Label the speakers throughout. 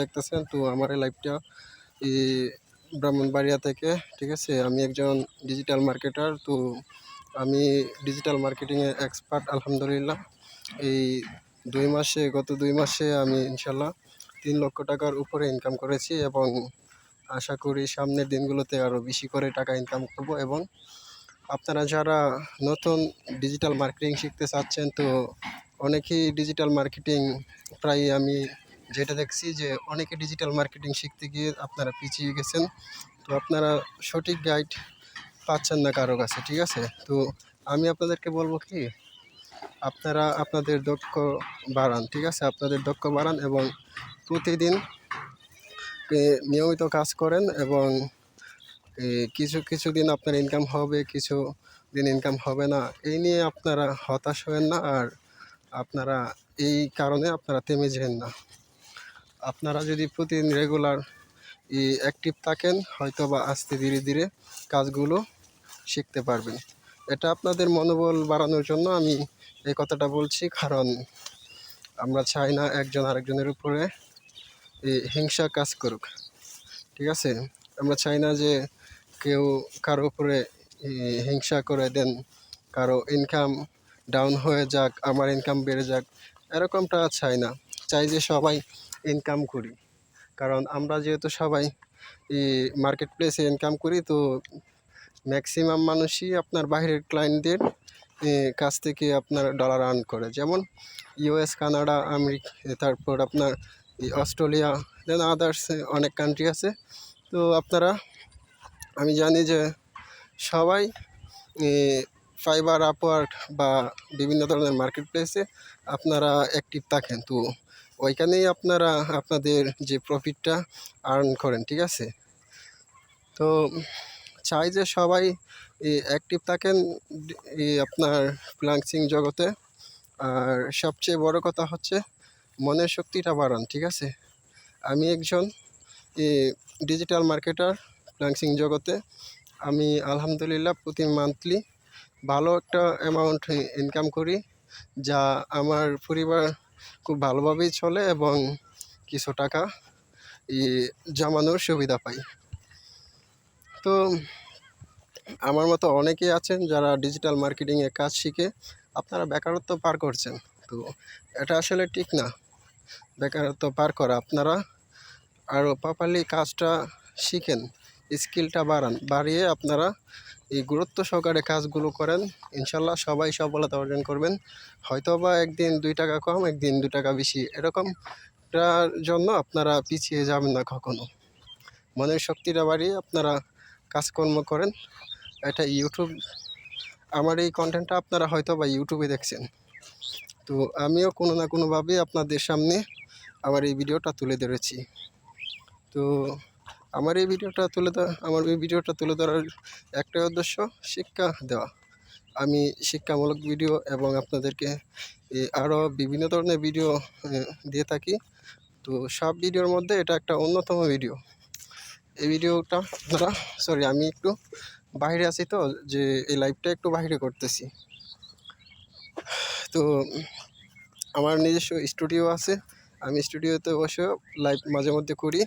Speaker 1: দেখতেছেন তো আমার এই লাইভটা এই ব্রাহ্মণবাড়িয়া থেকে, ঠিক আছে? আমি একজন ডিজিটাল মার্কেটার তো আমি ডিজিটাল মার্কেটিংয়ে এক্সপার্ট আলহামদুলিল্লাহ। এই দুই মাসে, গত দুই মাসে আমি ইনশাল্লাহ তিন লক্ষ টাকার উপরে ইনকাম করেছি এবং আশা করি সামনের দিনগুলোতে আরও বেশি করে টাকা ইনকাম করব এবং আপনারা যারা নতুন ডিজিটাল মার্কেটিং শিখতে চাচ্ছেন, তো অনেকেই ডিজিটাল মার্কেটিং প্রায় আমি যেটা দেখছি যে অনেকে ডিজিটাল মার্কেটিং শিখতে গিয়ে আপনারা পিছিয়ে গেছেন। তো আপনারা সঠিক গাইড পাচ্ছেন না কারও কাছে, ঠিক আছে? তো আমি আপনাদেরকে বলব কি, আপনারা আপনাদের দক্ষ বাড়ান, ঠিক আছে? আপনাদের দক্ষ বাড়ান এবং প্রতিদিন নিয়মিত কাজ করেন এবং কিছু কিছু দিন আপনার ইনকাম হবে, কিছু দিন ইনকাম হবে না। এই নিয়ে আপনারা হতাশ হবেন না আর আপনারা এই কারণে আপনারা থেমে যেন না। আপনারা যদি প্রতিদিন রেগুলার অ্যাক্টিভ থাকেন হয়তো বা আস্তে ধীরে ধীরে কাজগুলো শিখতে পারবেন। এটা আপনাদের মনোবল বাড়ানোর জন্য আমি এই কথাটা বলছি, কারণ আমরা চাই না একজন আরেকজনের উপরে হিংসা কাজ করুক। ঠিক আছে? আমরা চাই না যে কেউ কারও উপরে হিংসা করে দেন, কারও ইনকাম ডাউন হয়ে যাক, আমার ইনকাম বেড়ে যাক, এরকমটা চাই না। চাই যে সবাই ইনকাম করি। কারণ আমরা যেহেতু সবাই মার্কেট প্লেসে ইনকাম করি, তো ম্যাক্সিমাম মানুষই আপনার বাইরের ক্লায়েন্টদের কাছ থেকে আপনার ডলার আর্ন করে। যেমন ইউএস কানাডা আমেরিকা তারপর আপনার অস্ট্রেলিয়া দেন আদার্স অনেক কান্ট্রি আছে। তো আপনারা, আমি জানি যে সবাই ফাইবার আপওয়ার্ক বা বিভিন্ন ধরনের মার্কেট প্লেসে আপনারা অ্যাক্টিভ থাকেন। তো ওইখানেই আপনারা আপনাদের যে প্রফিটটা আর্ন করেন, ঠিক আছে? তো চাই যে সবাই অ্যাক্টিভ থাকেন আপনার ফ্রিল্যান্সিং জগতে। আর সবচেয়ে বড় কথা হচ্ছে মনের শক্তিটা বাড়ান, ঠিক আছে? আমি একজন ডিজিটাল মার্কেটার ফ্রিল্যান্সিং জগতে। আমি আলহামদুলিল্লাহ প্রতি মান্থলি ভালো একটা অ্যামাউন্ট ইনকাম করি, যা আমার পরিবার খুব ভালোভাবেই চলে এবং কিছু টাকা জমানোর সুবিধা পাই। তো আমার মতো অনেকেই আছেন যারা ডিজিটাল মার্কেটিংয়ে কাজ শিখে, আপনারা বেকারত্ব পার করছেন। তো এটা আসলে ঠিক না। বেকারত্ব পার করা, আপনারা আরও প্রপারলি কাজটা শিখেন স্কিলটা বাড়ান, বাড়িয়ে আপনারা এই গুরুত্ব সহকারে কাজগুলো করেন, ইনশাল্লাহ সবাই সফলতা অর্জন করবেন। হয়তো বা একদিন দুই টাকা কম, একদিন দু টাকা বেশি এরকমটার জন্য আপনারা পিছিয়ে যাবেন না কখনো। মনের শক্তিটা বাড়িয়ে আপনারা কাজকর্ম করেন। এটা ইউটিউব আমার এই কন্টেন্টটা আপনারা হয়তো বা ইউটিউবে দেখছেন। তো আমিও কোনো না কোনোভাবে আপনাদের সামনে আমার এই ভিডিওটা তুলে ধরেছি। তো আমার এই ভিডিওটা তুলে ধরা আমার এই ভিডিওটা তুলে ধরার একটাই উদ্দেশ্য শিক্ষা দেওয়া। আমি শিক্ষামূলক ভিডিও এবং আপনাদেরকে আরও বিভিন্ন ধরনের ভিডিও দিয়ে থাকি। তো সব ভিডিওর মধ্যে এটা একটা অন্যতম ভিডিও। এই ভিডিওটা আপনারা সরি আমি একটু বাইরে আছি তো, যে এই লাইভটা একটু বাইরে করতেছি। তো আমার নিজস্ব স্টুডিও আছে। আমি স্টুডিওতে বসে লাইভ মাঝে মধ্যে করি।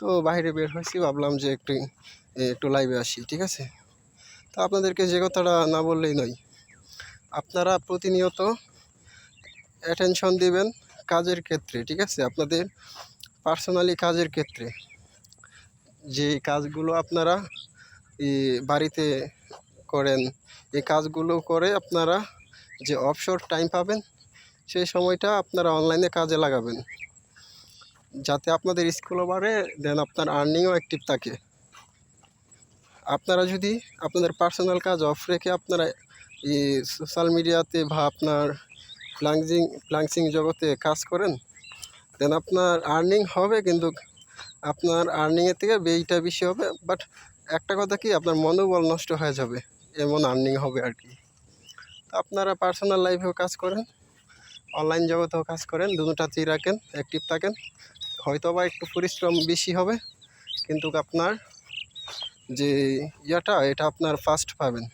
Speaker 1: তো বাইরে বের হয়েছি, ভাবলাম যে একটু একটু লাইভে আসি, ঠিক আছে? তো আপনাদেরকে যে কথাটা না বললেই নয়। আপনারা প্রতিনিয়ত অ্যাটেনশন দিবেন কাজের ক্ষেত্রে, ঠিক আছে? আপনাদের পার্সোনালি কাজের ক্ষেত্রে। যে কাজগুলো আপনারা বাড়িতে করেন এই কাজগুলো করে আপনারা যে অফশোর টাইম পাবেন, সেই সময়টা আপনারা অনলাইনে কাজে লাগাবেন। যাতে আপনাদের স্কুলও বাড়ে দেন আপনার আর্নিংও অ্যাক্টিভ থাকে। আপনারা যদি আপনাদের পার্সোনাল কাজ অফ রেখে আপনারা সোশ্যাল মিডিয়াতে বা আপনার ফ্লাংজিং ফ্লাংসিং জগতে কাজ করেন দেন আপনার আর্নিং হবে কিন্তু আপনার আর্নিংয়ের থেকে ব্যয়টা বেশি হবে বাট একটা কথা কি, আপনার মনোবল নষ্ট হয়ে যাবে, এমন আর্নিং হবে আর কি। তো আপনারা পার্সোনাল লাইফেও কাজ করেন অনলাইন জগতেও কাজ করেন, দুটাতেই রাখেন অ্যাক্টিভ থাকেন। হয়তো বা একটু পরিশ্রম বেশি হবে, কিন্তু আপনার যে ইয়াটা, এটা আপনার ফার্স্ট পাবেন।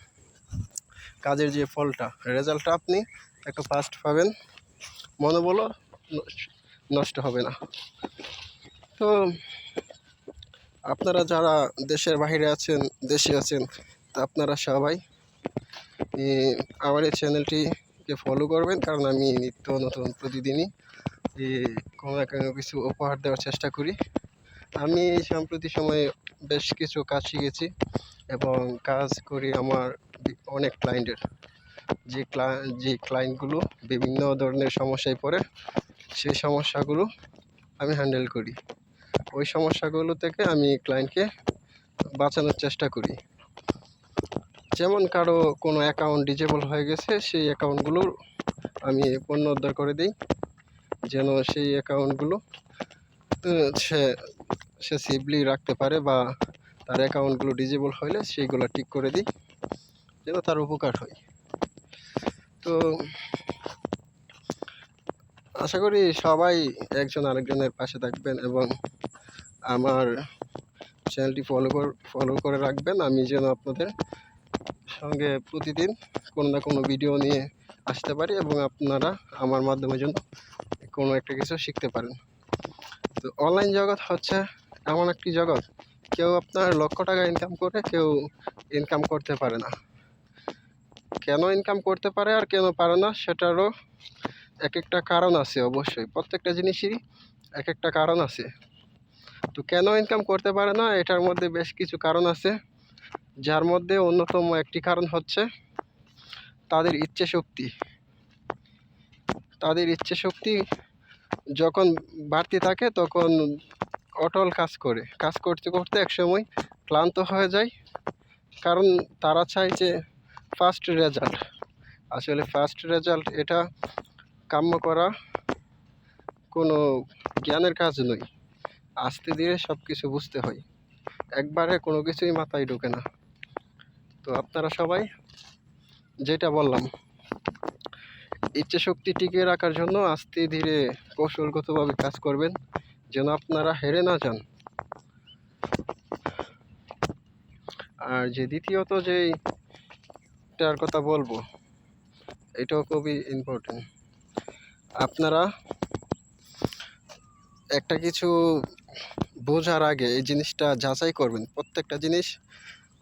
Speaker 1: কাজের যে ফলটা, রেজাল্টটা আপনি একটু ফার্স্ট পাবেন। মনোবলও নষ্ট হবে না। তো আপনারা যারা দেশের বাইরে আছেন, দেশে আছেন তা আপনারা সবাই আমার এই চ্যানেলটিকে ফলো করবেন, কারণ আমি নিত্য নতুন প্রতিদিনই এ, কোনো কিছু উপহার দেওয়ার চেষ্টা করি। আমি সাম্প্রতিক সময়ে বেশ কিছু কাজ শিখেছি এবং কাজ করি আমার অনেক ক্লায়েন্টের যে ক্লা যে ক্লায়েন্টগুলো বিভিন্ন ধরনের সমস্যায় পড়ে সেই সমস্যাগুলো আমি হ্যান্ডেল করি। ওই সমস্যাগুলো থেকে আমি ক্লায়েন্টকে বাঁচানোর চেষ্টা করি। যেমন কারও কোনো অ্যাকাউন্ট ডিজেবল হয়ে গেছে সেই অ্যাকাউন্টগুলোর আমি পুনরুদ্ধার করে দিই। যেন সেই অ্যাকাউন্টগুলো সে সে সেফলি রাখতে পারে বা তার অ্যাকাউন্টগুলো ডিজেবল হলে সেইগুলো ঠিক করে দিই, যেন তার উপকার হয়। তো, আশা করি সবাই একজন আরেকজনের পাশে থাকবেন এবং আমার চ্যানেলটি ফলো ফলো করে রাখবেন। আমি যেন আপনাদের সঙ্গে প্রতিদিন কোনো না কোনো ভিডিও নিয়ে আসতে পারি এবং আপনারা আমার মাধ্যমে যেন কোনো একটা কিছু শিখতে পারেন। তো অনলাইন জগৎ হচ্ছে এমন একটি জগৎ। কেউ আপনার লক্ষ টাকা ইনকাম করে কেউ ইনকাম করতে পারে না। কেন ইনকাম করতে পারে আর কেন পারে না সেটারও এক একটা কারণ আছে অবশ্যই। প্রত্যেকটা জিনিসেরই এক একটা কারণ আছে। তো কেন ইনকাম করতে পারে না এটার মধ্যে বেশ কিছু কারণ আছে। যার মধ্যে অন্যতম একটি কারণ হচ্ছে তাদের ইচ্ছে শক্তি তাদের ইচ্ছে শক্তি যখন বাড়তি থাকে তখন অটল কাজ করে। কাজ করতে করতে একসময় ক্লান্ত হয়ে যায়। কারণ তারা চায় যে ফার্স্ট রেজাল্ট আসলে ফার্স্ট রেজাল্ট এটা কাম্য করা কোনো জ্ঞানের কাজ নয়। আস্তে ধীরে সব কিছু বুঝতে হয়। একবারে কোনো কিছুই মাথায় ঢোকে না। তো আপনারা সবাই যেটা বললাম ইচ্ছে শক্তি টিকিয়ে রাখার জন্য আস্তে ধীরে কৌশলগতভাবে কাজ করবেন, যেন আপনারা হেরে না যান। আর যে দ্বিতীয়ত যেটার কথা বলব, এটাও খুবই ইম্পর্টেন্ট আপনারা একটা কিছু বোঝার আগে এই জিনিসটা যাচাই করবেন। প্রত্যেকটা জিনিস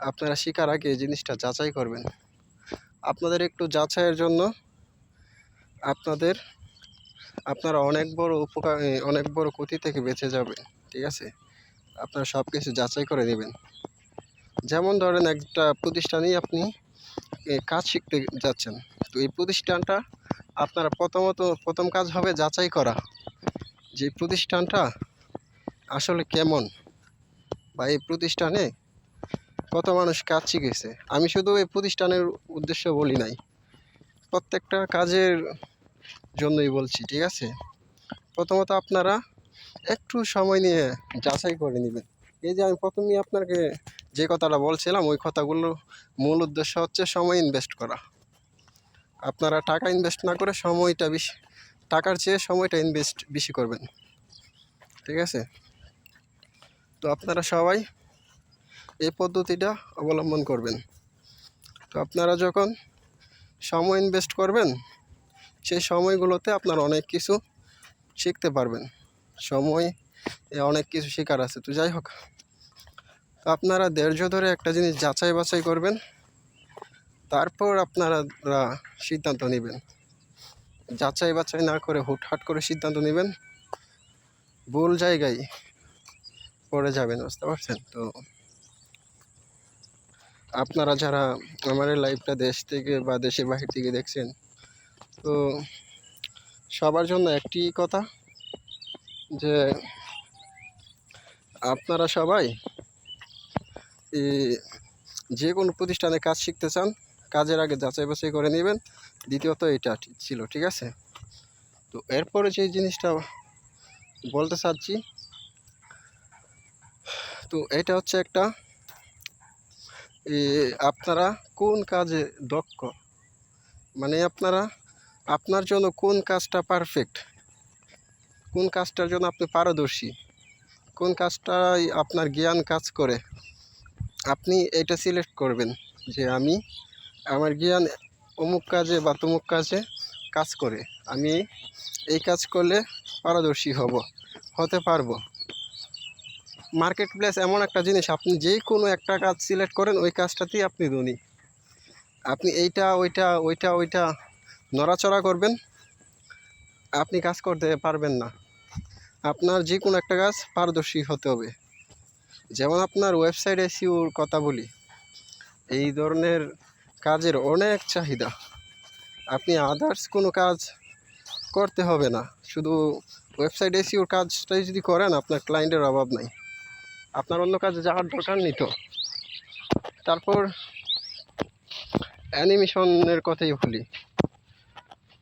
Speaker 1: আপনারা শেখার আগে এই জিনিসটা যাচাই করবেন। আপনাদের একটু যাচাইয়ের জন্য আপনাদের, আপনারা অনেক বড় উপকার অনেক বড় ক্ষতি থেকে বেঁচে যাবেন, ঠিক আছে? আপনারা সব কিছু যাচাই করে নেবেন। যেমন ধরেন একটা প্রতিষ্ঠানেই আপনি কাজ শিখতে যাচ্ছেন। তো এই প্রতিষ্ঠানটা আপনারা প্রথমত, প্রথম কাজ হবে যাচাই করা, যে প্রতিষ্ঠানটা আসলে কেমন বা এই প্রতিষ্ঠানে কত মানুষ কাজ শিখেছে। আমি শুধু এই প্রতিষ্ঠানের উদ্দেশ্য বলি নাই। প্রত্যেকটা কাজের জন্যই বলছি, ঠিক আছে? প্রথমত আপনারা একটু সময় নিয়ে যাচাই করে নেবেন। এই যে আমি প্রথমেই আপনাকে যে কথাটা বলছিলাম, ওই কথাগুলো মূল উদ্দেশ্য হচ্ছে সময় ইনভেস্ট করা। আপনারা টাকা ইনভেস্ট না করে সময়টা বেশি, টাকার চেয়ে সময়টা ইনভেস্ট বেশি করবেন। ঠিক আছে? তো আপনারা সবাই এই পদ্ধতিটা অবলম্বন করবেন। তো আপনারা যখন সময় ইনভেস্ট করবেন, সেই সময়গুলোতে আপনার অনেক কিছু শিখতে পারবেন। সময় অনেক কিছু শেখার আছে, তো যাই হোক। তো আপনারা ধৈর্য ধরে একটা জিনিস যাচাই বাছাই করবেন, তারপর আপনারা সিদ্ধান্ত নেবেন। যাচাই বাছাই না করে হুটহাট করে সিদ্ধান্ত নেবেন, ভুল জায়গায় পড়ে যাবেন, বুঝতে পারছেন? তো আপনারা যারা আমার এই লাইভটা দেশ থেকে বা দেশের বাহির থেকে দেখছেন, তো সবার জন্য একটি কথা যে আপনারা সবাই যে কোনো প্রতিষ্ঠানে কাজ শিখতে চান, কাজের আগে যাচাই বাছাই করে নেবেন। দ্বিতীয়ত এটা ছিল, ঠিক আছে? তো এরপরে যে জিনিসটা বলতে চাচ্ছি, তো এটা হচ্ছে একটা আপনারা কোন কাজে দক্ষ? মানে আপনারা, আপনার জন্য কোন কাজটা পারফেক্ট কোন কাজটার জন্য আপনি পারদর্শী? কোন কাজটাই আপনার জ্ঞান কাজ করে? আপনি এটা সিলেক্ট করবেন যে আমি আমার জ্ঞান অমুক কাজে বা তমুক কাজে কাজ করে। আমি এই কাজ করলে পারদর্শী হব, হতে পারব। মার্কেট প্লেস এমন একটা জিনিস, আপনি যেই কোনো একটা কাজ সিলেক্ট করেন, ওই কাজটাতেই আপনি ধনী। আপনি এইটা, ওইটা ওইটা ওইটা নড়াচড়া করবেন, আপনি কাজ করতে পারবেন না। আপনার যে কোনো একটা কাজ পারদর্শী হতে হবে। যেমন আপনার ওয়েবসাইট এসিওর কথা বলি, এই ধরনের কাজের অনেক চাহিদা। আপনি আদার্স কোনো কাজ করতে হবে না। শুধু ওয়েবসাইট এসিওর কাজটাই যদি করেন, আপনার ক্লায়েন্টের অভাব নাই। আপনার অন্য কাজে যাওয়ার দরকার নেই তো? তারপর অ্যানিমেশনের কথাই ভুলি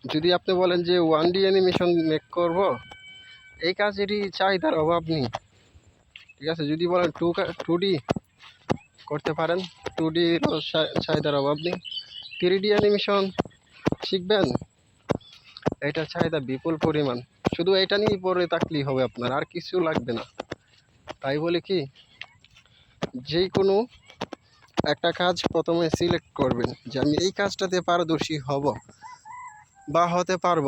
Speaker 1: যদি আপনি বলেন যে ওয়ান ডি অ্যানিমেশন মেক করব, এই কাজেরই চাহিদার অভাব নেই। ঠিক আছে, যদি বলেন টু টু ডি করতে পারেন টু ডির চাহিদার অভাব নেই। থ্রি ডি অ্যানিমেশন শিখবেন, এটা চাহিদা বিপুল পরিমাণ। শুধু এটা নিয়েই পরে থাকলেই হবে আপনার, আর কিছু লাগবে না। তাই বলে কি যে কোনো একটা কাজ প্রথমে সিলেক্ট করবেন যে আমি এই কাজটাতে পারদর্শী হব বা হতে পারব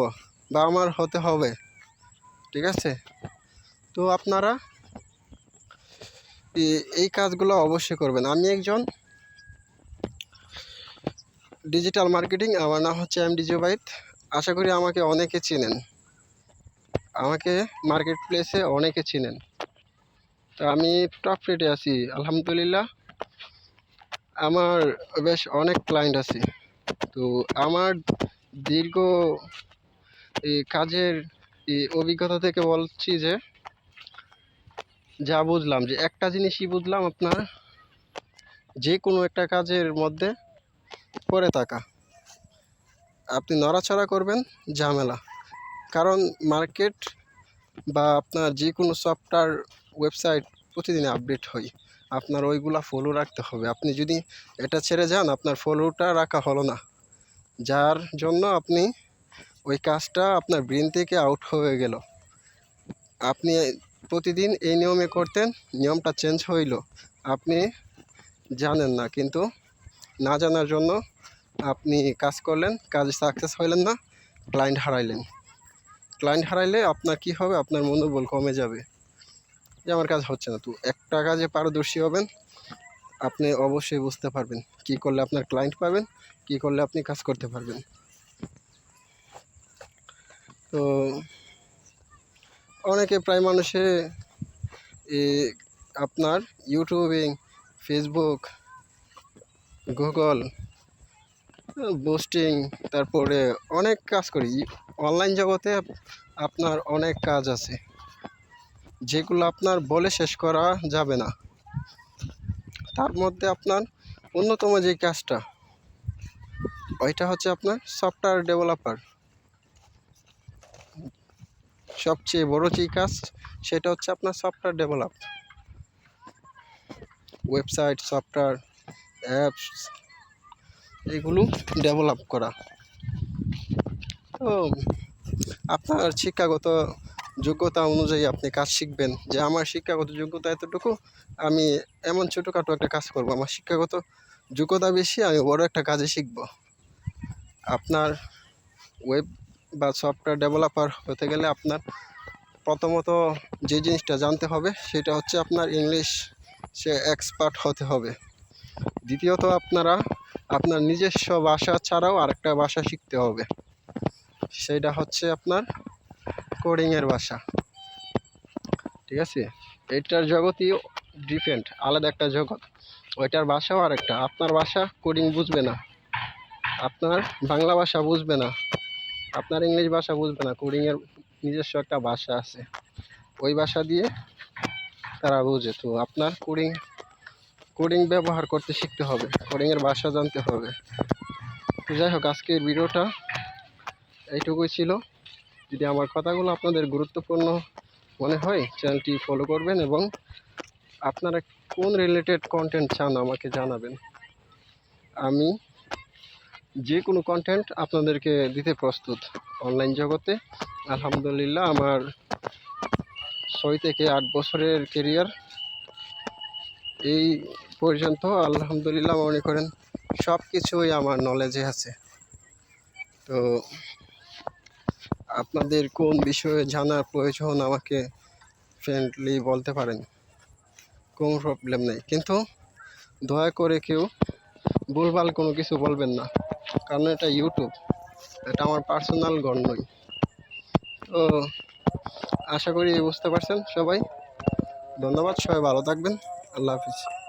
Speaker 1: বা আমার হতে হবে, ঠিক আছে? তো আপনারা এই কাজগুলো অবশ্যই করবেন। আমি একজন ডিজিটাল মার্কেটিং আমার নাম হচ্ছে এম ডি জুবাইত আশা করি আমাকে অনেকে চিনেন। আমাকে মার্কেট প্লেসে অনেকে চিনেন। তো আমি টপ রেটে আছি, আলহামদুলিল্লাহ। আমার বেশ অনেক ক্লায়েন্ট আছে। তো আমার দীর্ঘ কাজের অভিজ্ঞতা থেকে বলছি যে, যা বুঝলাম যে একটা জিনিসই বুঝলাম আপনার, যে কোনো একটা কাজের মধ্যে পড়ে থাকা। আপনি নড়াচড়া করবেন, ঝামেলা। কারণ মার্কেট বা আপনার যে কোনো সফটওয়্যার ওয়েবসাইট প্রতিদিন আপডেট হয় আপনার ওইগুলা ফলো রাখতে হবে। আপনি যদি এটা ছেড়ে যান, আপনার ফলোটা রাখা হলো না। যার জন্য আপনি ওই কাজটা আপনার ব্রেন থেকে আউট হয়ে গেল। আপনি প্রতিদিন এই নিয়মে করতেন, নিয়মটা চেঞ্জ হইল। আপনি জানেন না, কিন্তু না জানার জন্য আপনি কাজ করলেন, কাজ সাকসেস হইলেন না ক্লায়েন্ট হারাইলেন। ক্লায়েন্ট হারাইলে আপনার কি হবে? আপনার মনোবল কমে যাবে। যে আমার কাজ হচ্ছে না। তো একটা কাজে পারদর্শী হবেন, আপনি অবশ্যই বুঝতে পারবেন কি করলে আপনার ক্লায়েন্ট পাবেন, কি করলে আপনি কাজ করতে পারবেন। তো অনেকে প্রায় মানুষে আপনার ইউটিউবিং ফেসবুক গুগল বুস্টিং তারপরে অনেক কাজ করি। অনলাইন জগতে আপনার অনেক কাজ আছে। যেগুলো আপনার বলে শেষ করা যাবে না। তার মধ্যে আপনার অন্যতম যে কাজটা, ওইটা হচ্ছে আপনার সফটওয়্যার ডেভেলপার সবচেয়ে বড় যে কাজ, সেটা হচ্ছে আপনার software develop website software apps এগুলো ডেভেলপ করা। তো, আপনার শিক্ষাগত যোগ্যতা অনুযায়ী আপনি কাজ শিখবেন। যে আমার শিক্ষাগত যোগ্যতা এতটুকু, আমি এমন ছোটোখাটো একটা কাজ করব, আমার শিক্ষাগত যোগ্যতা বেশি, আমি বড় একটা কাজে শিখব। আপনার ওয়েব বা সফটওয়্যার ডেভেলপার হতে গেলে আপনার প্রথমত যে জিনিসটা জানতে হবে, সেটা হচ্ছে আপনার ইংলিশ সে এক্সপার্ট হতে হবে। দ্বিতীয়ত আপনারা আপনার নিজস্ব ভাষা ছাড়াও আরেকটা ভাষা শিখতে হবে। সেটা হচ্ছে আপনার কোডিংয়ের ভাষা। ঠিক আছে? এটার জগতই ডিফারেন্ট আলাদা একটা জগৎ। ওইটার ভাষাও আরেকটা। আপনার ভাষা কোডিং বুঝবে না। আপনার বাংলা ভাষা বুঝবে না। আপনার ইংলিশ ভাষা বুঝবে না। কোডিংয়ের নিজস্ব একটা ভাষা আছে। ওই ভাষা দিয়ে তারা বুঝে। তো আপনার কোডিং কোডিং ব্যবহার করতে শিখতে হবে। কোডিংয়ের ভাষা জানতে হবে। যাই হোক, আজকের ভিডিওটা এইটুকুই ছিল। যদি আমার কথাগুলো আপনাদের গুরুত্বপূর্ণ মনে হয়, চ্যানেলটি ফলো করবেন এবং আপনারা কোন রিলেটেড কন্টেন্ট চান আমাকে জানাবেন। আমি যে কোনো কন্টেন্ট আপনাদেরকে দিতে প্রস্তুত অনলাইন জগতে। আলহামদুলিল্লাহ, আমার ছয় থেকে আট বছরের কেরিয়ার এই পর্যন্ত আলহামদুলিল্লাহ মনে করেন সব কিছুই আমার নলেজে আছে। তো আপনাদের কোন বিষয়ে জানার প্রয়োজন আমাকে ফ্রেন্ডলি বলতে পারেন? কোনো প্রবলেম নেই। কিন্তু দয়া করে কেউ ভুলভাল কোনো কিছু বলবেন না। কারণ এটা ইউটিউব এটা আমার পার্সোনাল ঘর নয়। তো আশা করি বুঝতে পারছেন সবাই। ধন্যবাদ, সবাই ভালো থাকবেন। আল্লাহ হাফিজ।